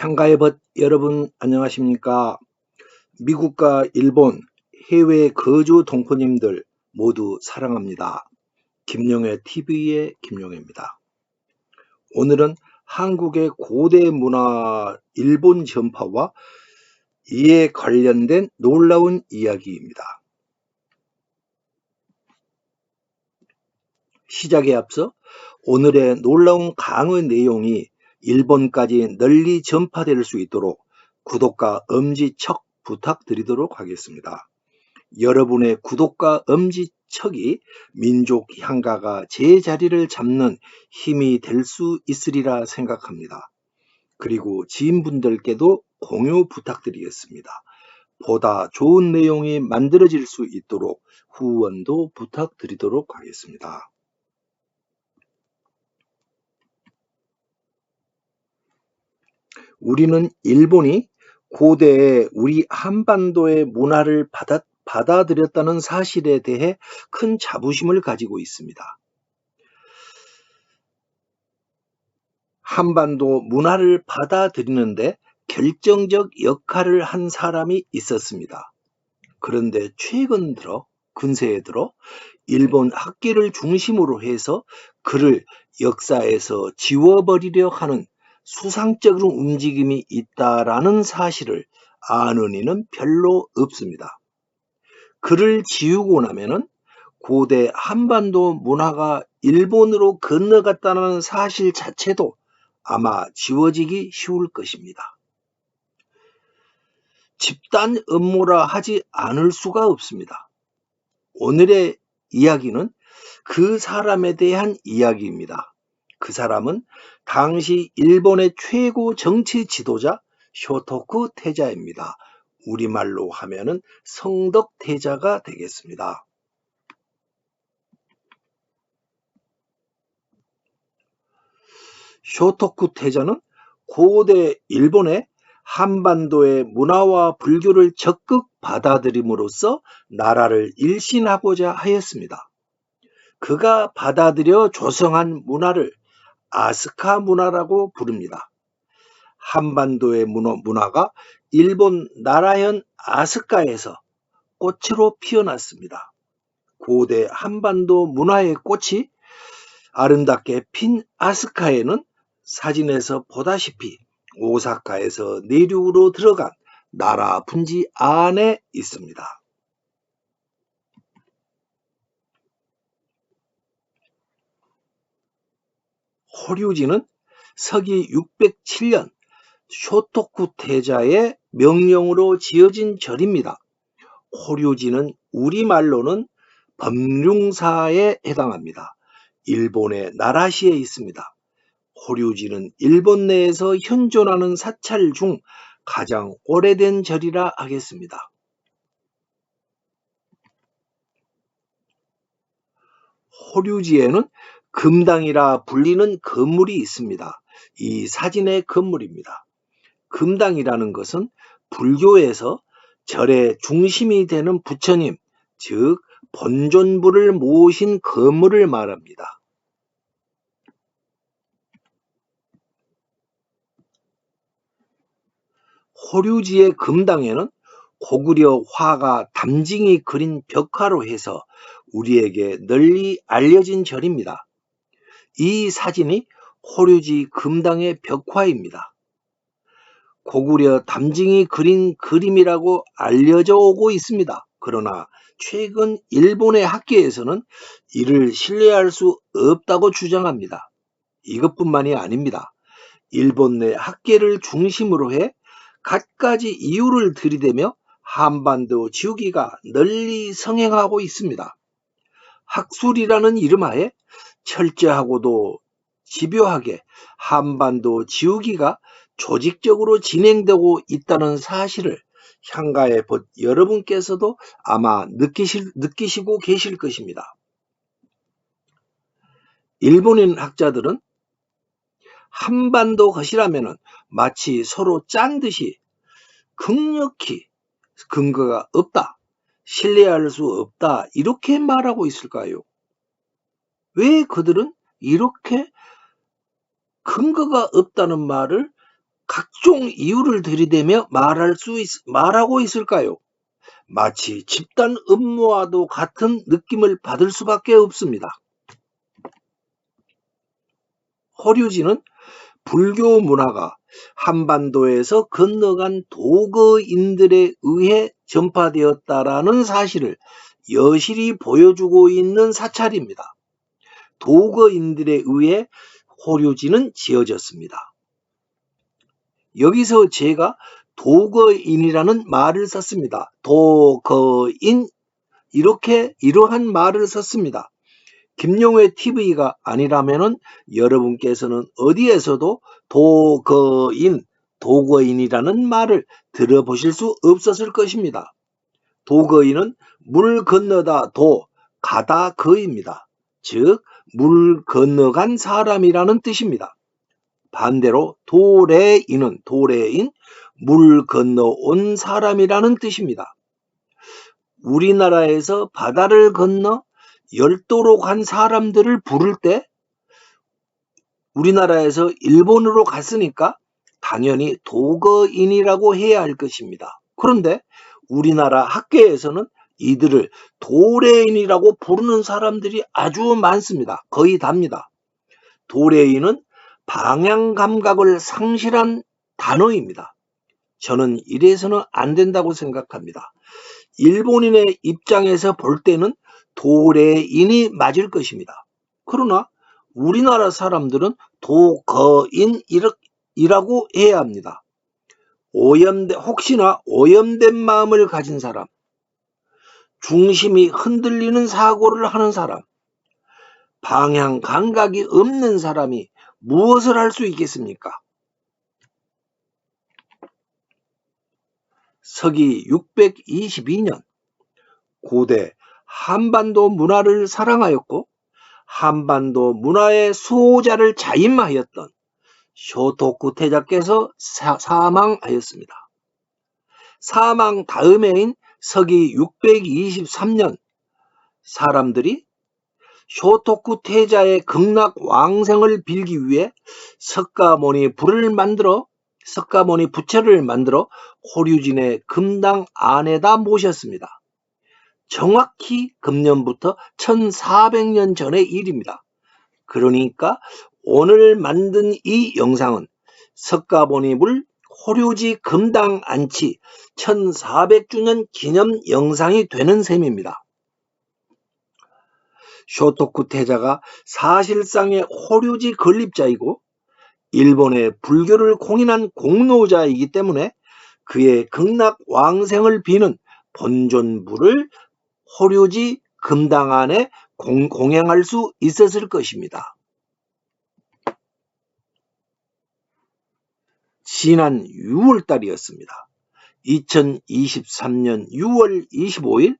향가의 벗 여러분 안녕하십니까? 미국과 일본 해외 거주 동포님들 모두 사랑합니다. 김용회 TV의 김용회입니다. 오늘은 한국의 고대 문화 일본 전파와 이에 관련된 놀라운 이야기입니다. 시작에 앞서 오늘의 놀라운 강의 내용이 일본까지 널리 전파될 수 있도록 구독과 엄지척 부탁드리도록 하겠습니다. 여러분의 구독과 엄지척이 민족 향가가 제 자리를 잡는 힘이 될 수 있으리라 생각합니다. 그리고 지인분들께도 공유 부탁드리겠습니다. 보다 좋은 내용이 만들어질 수 있도록 후원도 부탁드리도록 하겠습니다. 우리는 일본이 고대에 우리 한반도의 문화를 받아, 받아들였다는 사실에 대해 큰 자부심을 가지고 있습니다. 한반도 문화를 받아들이는데 결정적 역할을 한 사람이 있었습니다. 그런데 최근 들어, 근세에 들어 일본 학계를 중심으로 해서 그를 역사에서 지워버리려 하는 수상적인 움직임이 있다라는 사실을 아는 이는 별로 없습니다. 그를 지우고 나면은 고대 한반도 문화가 일본으로 건너갔다는 사실 자체도 아마 지워지기 쉬울 것입니다. 집단 음모라 하지 않을 수가 없습니다. 오늘의 이야기는 그 사람에 대한 이야기입니다. 그 사람은 당시 일본의 최고 정치 지도자 쇼토쿠 태자입니다. 우리말로 하면은 성덕 태자가 되겠습니다. 쇼토쿠 태자는 고대 일본의 한반도의 문화와 불교를 적극 받아들임으로써 나라를 일신하고자 하였습니다. 그가 받아들여 조성한 문화를 아스카 문화라고 부릅니다. 한반도의 문화 가 일본 나라현 아스카에서 꽃으로 피어났습니다. 고대 한반도 문화의 꽃이 아름답게 핀 아스카에는 사진에서 보다시피 오사카에서 내륙으로 들어간 나라 분지 안에 있습니다. 호류지는 서기 607년 쇼토쿠 태자의 명령으로 지어진 절입니다. 호류지는 우리말로는 법륜사에 해당합니다. 일본의 나라시에 있습니다. 호류지는 일본 내에서 현존하는 사찰 중 가장 오래된 절이라 하겠습니다. 호류지에는 금당이라 불리는 건물이 있습니다. 이 사진의 건물입니다. 금당이라는 것은 불교에서 절의 중심이 되는 부처님, 즉 본존부를 모신 건물을 말합니다. 호류지의 금당에는 고구려 화가 담징이 그린 벽화로 해서 우리에게 널리 알려진 절입니다. 이 사진이 호류지 금당의 벽화입니다. 고구려 담징이 그린 그림이라고 알려져 오고 있습니다. 그러나 최근 일본의 학계에서는 이를 신뢰할 수 없다고 주장합니다. 이것뿐만이 아닙니다. 일본 내 학계를 중심으로 해 갖가지 이유를 들이대며 한반도 지우기가 널리 성행하고 있습니다. 학술이라는 이름하에 철저하고도 집요하게 한반도 지우기가 조직적으로 진행되고 있다는 사실을 향가의 벗 여러분께서도 아마 느끼실, 느끼시고 계실 것입니다. 일본인 학자들은 한반도 것이라면 마치 서로 짠 듯이 극력히 근거가 없다, 신뢰할 수 없다 이렇게 말하고 있을까요? 왜 그들은 이렇게 근거가 없다는 말을 각종 이유를 들이대며 말할 수 있, 말하고 있을까요? 마치 집단 음모와도 같은 느낌을 받을 수밖에 없습니다. 허류지는 불교 문화가 한반도에서 건너간 도거인들에 의해 전파되었다라는 사실을 여실히 보여주고 있는 사찰입니다. 도거인들에 의해 호류지는 지어졌습니다. 여기서 제가 도거인이라는 말을 썼습니다. 도거인 이렇게 이러한 말을 썼습니다. 김용회 TV가 아니라면은 여러분께서는 어디에서도 도거인, 도거인이라는 말을 들어보실 수 없었을 것입니다. 도거인은 물 건너다 도, 가다 거입니다. 즉, 물 건너간 사람이라는 뜻입니다. 반대로 도래인은 도래인, 물 건너온 사람이라는 뜻입니다. 우리나라에서 바다를 건너 열도로 간 사람들을 부를 때 우리나라에서 일본으로 갔으니까 당연히 도거인이라고 해야 할 것입니다. 그런데 우리나라 학계에서는 이들을 도래인이라고 부르는 사람들이 아주 많습니다. 거의 답니다. 도래인은 방향 감각을 상실한 단어입니다. 저는 이래서는 안 된다고 생각합니다. 일본인의 입장에서 볼 때는 도래인이 맞을 것입니다. 그러나 우리나라 사람들은 도거인 이라고 해야 합니다. 오염된, 혹시나 오염된 마음을 가진 사람, 중심이 흔들리는 사고를 하는 사람, 방향 감각이 없는 사람이 무엇을 할 수 있겠습니까? 서기 622년 고대 한반도 문화를 사랑하였고 한반도 문화의 수호자를 자임하였던 쇼토쿠 태자께서 사망하였습니다. 사망 다음해인 서기 623년 사람들이 쇼토쿠 태자의 극락 왕생을 빌기 위해 석가모니 불을 만들어 석가모니 부처를 만들어 호류진의 금당 안에다 모셨습니다. 정확히 금년부터 1400년 전의 일입니다. 그러니까 오늘 만든 이 영상은 석가모니물 호류지 금당 안치 1400주년 기념 영상이 되는 셈입니다. 쇼토쿠 태자가 사실상의 호류지 건립자이고 일본의 불교를 공인한 공로자이기 때문에 그의 극락 왕생을 비는 본존부를 호류지 금당 안에 공, 공행할 수 있었을 것입니다. 지난 6월달이었습니다. 2023년 6월 25일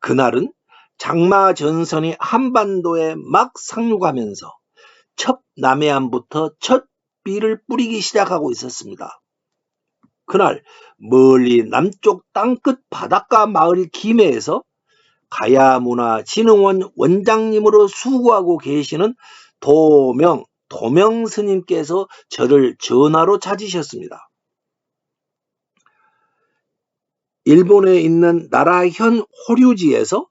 그날은 장마 전선이 한반도에 막 상륙하면서 첫 남해안부터 첫 비를 뿌리기 시작하고 있었습니다. 그날 멀리 남쪽 땅끝 바닷가 마을 김해에서 가야문화진흥원 원장님으로 수고하고 계시는 도명, 도명 스님께서 저를 전화로 찾으셨습니다. 일본에 있는 나라현 호류지에서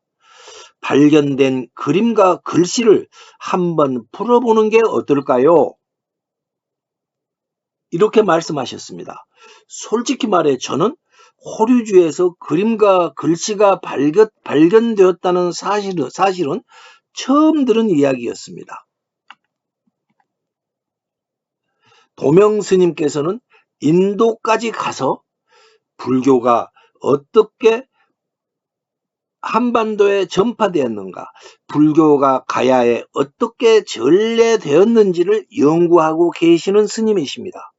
발견된 그림과 글씨를 한번 풀어보는 게 어떨까요? 이렇게 말씀하셨습니다. 솔직히 말해 저는 호류주에서 그림과 글씨가 발견, 발견되었다는 사실은, 사실은 처음 들은 이야기였습니다. 도명 스님께서는 인도까지 가서 불교가 어떻게 한반도에 전파되었는가, 불교가 가야에 어떻게 전래되었는지를 연구하고 계시는 스님이십니다.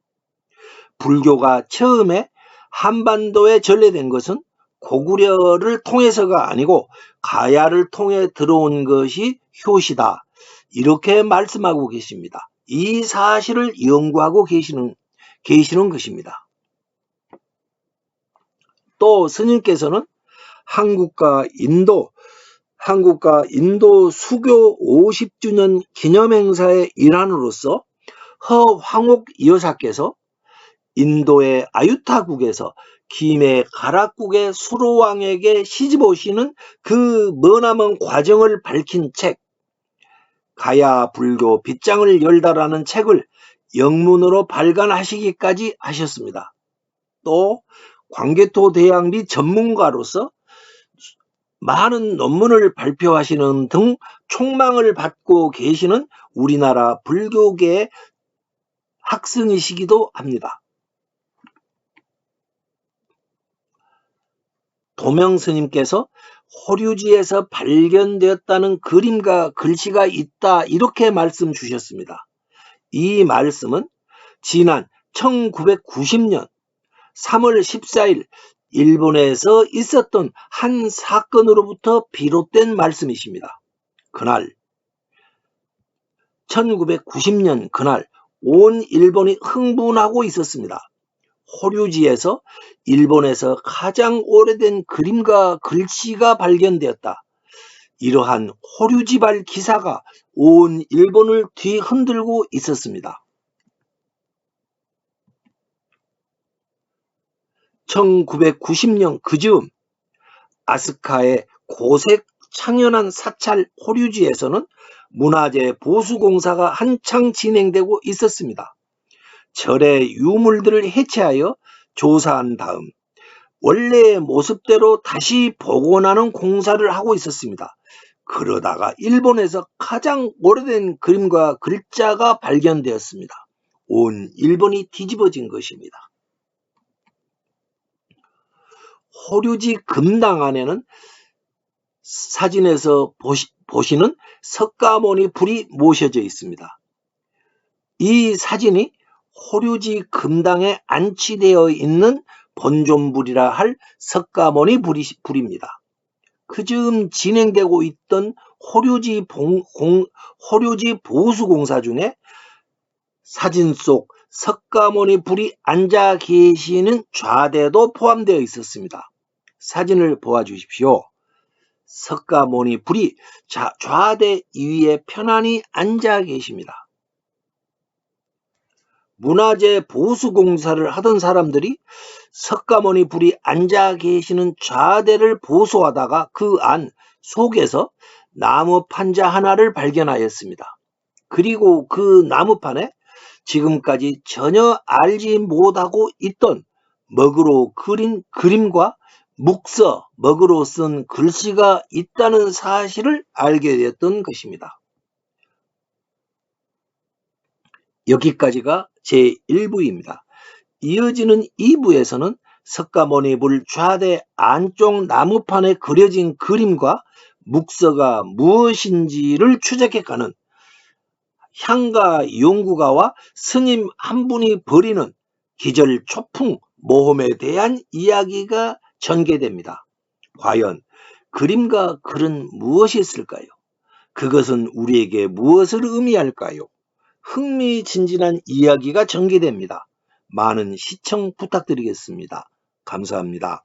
불교가 처음에 한반도에 전래된 것은 고구려를 통해서가 아니고 가야를 통해 들어온 것이 효시다. 이렇게 말씀하고 계십니다. 이 사실을 연구하고 계시는, 계시는 것입니다. 또 스님께서는 한국과 인도, 한국과 인도 수교 50주년 기념행사의 일환으로서 허황옥 여사께서 인도의 아유타국에서 김해 가락국의 수로왕에게 시집 오시는 그 머나먼 과정을 밝힌 책 가야 불교 빗장을 열다라는 책을 영문으로 발간하시기까지 하셨습니다. 또 광개토 대학 및 전문가로서 많은 논문을 발표하시는 등 총망을 받고 계시는 우리나라 불교계의 학생이시기도 합니다. 도명 스님께서 호류지에서 발견되었다는 그림과 글씨가 있다 이렇게 말씀 주셨습니다. 이 말씀은 지난 1990년 3월 14일 일본에서 있었던 한 사건으로부터 비롯된 말씀이십니다. 그날 1990년 그날 온 일본이 흥분하고 있었습니다. 호류지에서 일본에서 가장 오래된 그림과 글씨가 발견되었다. 이러한 호류지발 기사가 온 일본을 뒤흔들고 있었습니다. 1990년 그즈음 아스카의 고색 창연한 사찰 호류지에서는 문화재 보수공사가 한창 진행되고 있었습니다. 절의 유물들을 해체하여 조사한 다음 원래의 모습대로 다시 복원하는 공사를 하고 있었습니다. 그러다가 일본에서 가장 오래된 그림과 글자가 발견되었습니다. 온 일본이 뒤집어진 것입니다. 호류지 금당 안에는 사진에서 보시, 보시는 석가모니 불이 모셔져 있습니다. 이 사진이 호류지 금당에 안치되어 있는 본존불이라 할 석가모니 불이, 불입니다. 그 즈음 진행되고 있던 호류지, 봉, 공, 호류지 보수공사 중에 사진 속 석가모니 불이 앉아 계시는 좌대도 포함되어 있었습니다. 사진을 보아 주십시오. 석가모니 불이 좌대 위에 편안히 앉아 계십니다. 문화재 보수 공사를 하던 사람들이 석가모니 불이 앉아 계시는 좌대를 보수하다가 그 안 속에서 나무 판자 하나를 발견하였습니다. 그리고 그 나무판에 지금까지 전혀 알지 못하고 있던 먹으로 그린 그림과 묵서, 먹으로 쓴 글씨가 있다는 사실을 알게 되었던 것입니다. 여기까지가 제1부입니다. 이어지는 2부에서는 석가모니불 좌대 안쪽 나무판에 그려진 그림과 묵서가 무엇인지를 추적해가는 향가 연구가와 스님 한 분이 벌이는 기절 초풍 모험에 대한 이야기가 전개됩니다. 과연 그림과 글은 무엇이 있을까요? 그것은 우리에게 무엇을 의미할까요? 흥미진진한 이야기가 전개됩니다. 많은 시청 부탁드리겠습니다. 감사합니다.